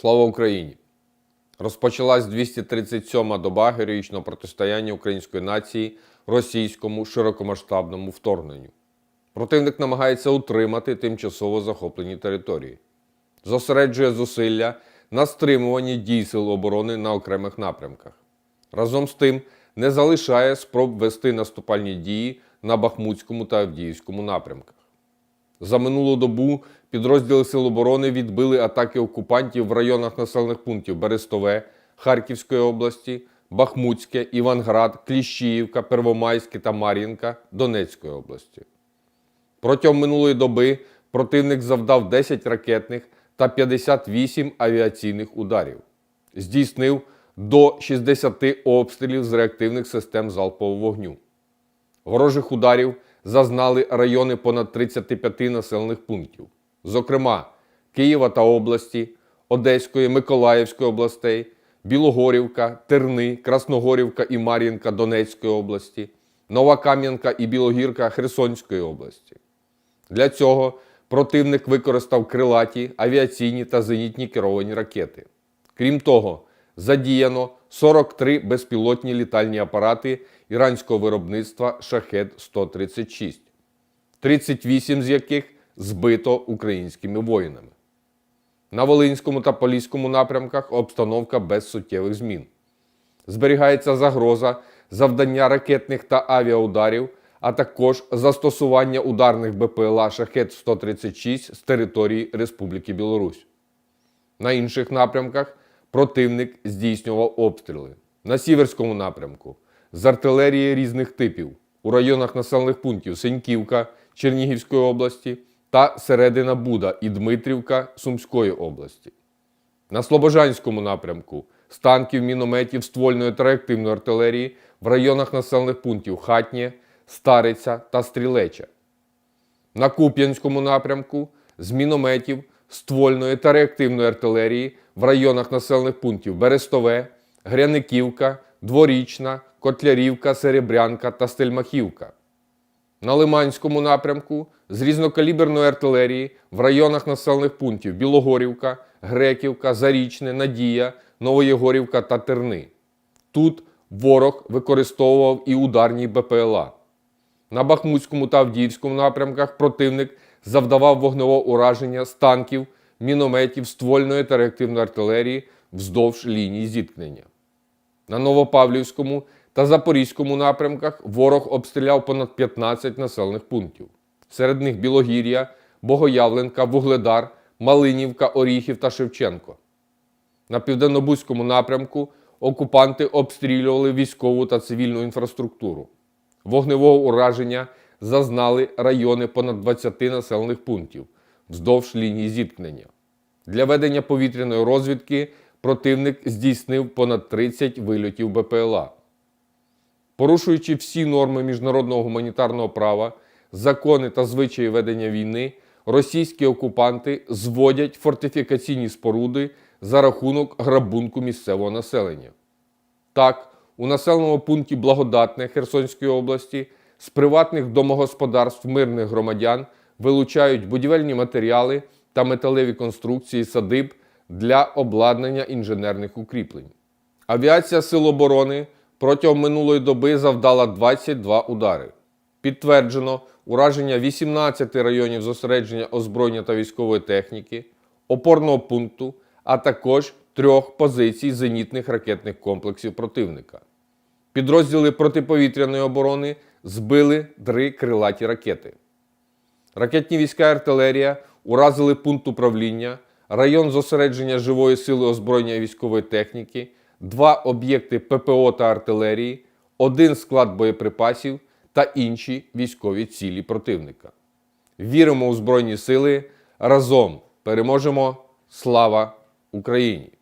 Слава Україні! Розпочалась 237-ма доба героїчного протистояння української нації російському широкомасштабному вторгненню. Противник намагається утримати тимчасово захоплені території, зосереджує зусилля на стримуванні дій сил оборони на окремих напрямках. Разом з тим не залишає спроб вести наступальні дії на Бахмутському та Авдіївському напрямках. За минулу добу підрозділи Сил оборони відбили атаки окупантів в районах населених пунктів Берестове, Харківської області, Бахмутське, Іванград, Кліщіївка, Первомайське та Мар'їнка Донецької області. Протягом минулої доби противник завдав 10 ракетних та 58 авіаційних ударів. Здійснив до 60 обстрілів з реактивних систем залпового вогню. Ворожих ударів зазнали райони понад 35 населених пунктів, зокрема Києва та області, Одеської, Миколаївської областей, Білогорівка, Терни, Красногорівка і Мар'їнка Донецької області, Нова Кам'янка і Білогірка Херсонської області. Для цього противник використав крилаті, авіаційні та зенітні керовані ракети. Крім того, задіяно 43 безпілотні літальні апарати іранського виробництва Шахед 136, 38 з яких збито українськими воїнами. На Волинському та Поліському напрямках обстановка без суттєвих змін. Зберігається загроза завдання ракетних та авіаударів, а також застосування ударних БПЛА Шахет 136 з території Республіки Білорусь. На інших напрямках противник здійснював обстріли. На Сіверському напрямку з артилерії різних типів у районах населених пунктів Сеньківка Чернігівської області та Середина Буда і Дмитрівка Сумської області. На Слобожанському напрямку з танків, мінометів, ствольної та реактивної артилерії в районах населених пунктів Хатнє, Стариця та Стрілеча. На Куп'янському напрямку з мінометів, ствольної та реактивної артилерії в районах населених пунктів Берестове, Гряниківка, Дворічна, Котлярівка, Серебрянка та Стельмахівка. На Лиманському напрямку з різнокаліберної артилерії в районах населених пунктів Білогорівка, Греківка, Зарічне, Надія, Новоєгорівка та Терни. Тут ворог використовував і ударні БПЛА. На Бахмутському та Авдіївському напрямках противник завдавав вогневого ураження з танків, мінометів, ствольної та реактивної артилерії вздовж лінії зіткнення. На Новопавлівському та Запорізькому напрямках ворог обстріляв понад 15 населених пунктів. Серед них Білогір'я, Богоявленка, Вугледар, Малинівка, Оріхів та Шевченко. На південнобузькому напрямку окупанти обстрілювали військову та цивільну інфраструктуру. Вогневого ураження зазнали райони понад 20 населених пунктів вздовж лінії зіткнення. Для ведення повітряної розвідки противник здійснив понад 30 вильотів БПЛА. Порушуючи всі норми міжнародного гуманітарного права, закони та звичаї ведення війни, російські окупанти зводять фортифікаційні споруди за рахунок грабунку місцевого населення. Так, у населеному пункті Благодатне Херсонської області з приватних домогосподарств мирних громадян вилучають будівельні матеріали та металеві конструкції садиб для обладнання інженерних укріплень. Авіація Сил оборони протягом минулої доби завдала 22 удари. Підтверджено ураження 18 районів зосередження озброєння та військової техніки, опорного пункту, а також трьох позицій зенітних ракетних комплексів противника. Підрозділи протиповітряної оборони збили три крилаті ракети. Ракетні війська і артилерія уразили пункт управління, район зосередження живої сили озброєння і військової техніки, два об'єкти ППО та артилерії, один склад боєприпасів та інші військові цілі противника. Віримо у Збройні Сили. Разом переможемо! Слава Україні!